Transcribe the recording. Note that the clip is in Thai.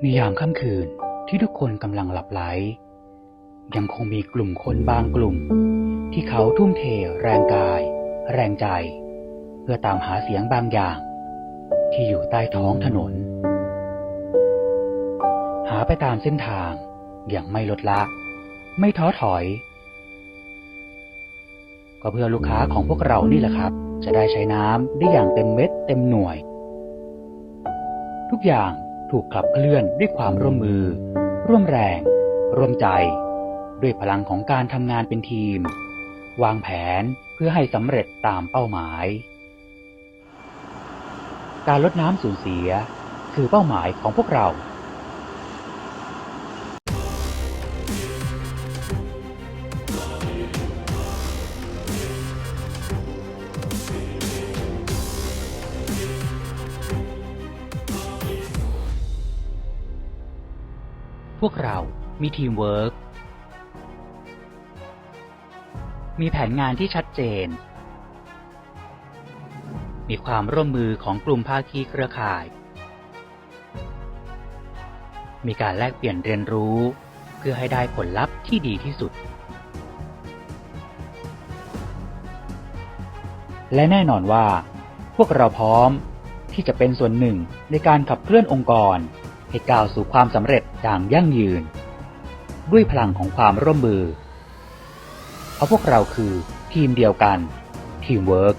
ในยามค่ำคืนที่ทุกคนกำลังหลับไหล ยังคงมีกลุ่มคนบางกลุ่ม ที่เขาทุ่มเทแรงกาย แรงใจ เพื่อตามหาเสียงบางอย่าง ที่อยู่ใต้ท้องถนน หาไปตามเส้นทางอย่างไม่ลดละ ไม่ท้อถอย ก็เพื่อลูกค้าของพวกเรานี่แหละครับ จะได้ใช้น้ำได้อย่างเต็มเม็ดเต็มหน่วย ทุกอย่างถูกขับเคลื่อนด้วยความร่วมมือ ร่วมแรง ร่วมใจ ด้วยพลังของการทำงานเป็นทีม วางแผนเพื่อให้สำเร็จตามเป้าหมาย การลดน้ำสูญเสีย คือเป้าหมายของพวกเรา พวกเรามีทีมเวิร์กมีแผนงานที่ชัดเจน มีความร่วมมือของกลุ่มภาคีเครือข่าย มีการแลกเปลี่ยนเรียนรู้เพื่อให้ได้ผลลัพธ์ที่ดีที่สุด และแน่นอนว่า พวกเราพร้อมที่จะเป็นส่วนหนึ่งในการขับเคลื่อนองค์กร ให้ก้าวสู่ความสำเร็จอย่างยั่งยืน ด้วยพลังของความร่วมมือ เพราะพวกเราคือทีมเดียวกันทีมเวิร์ก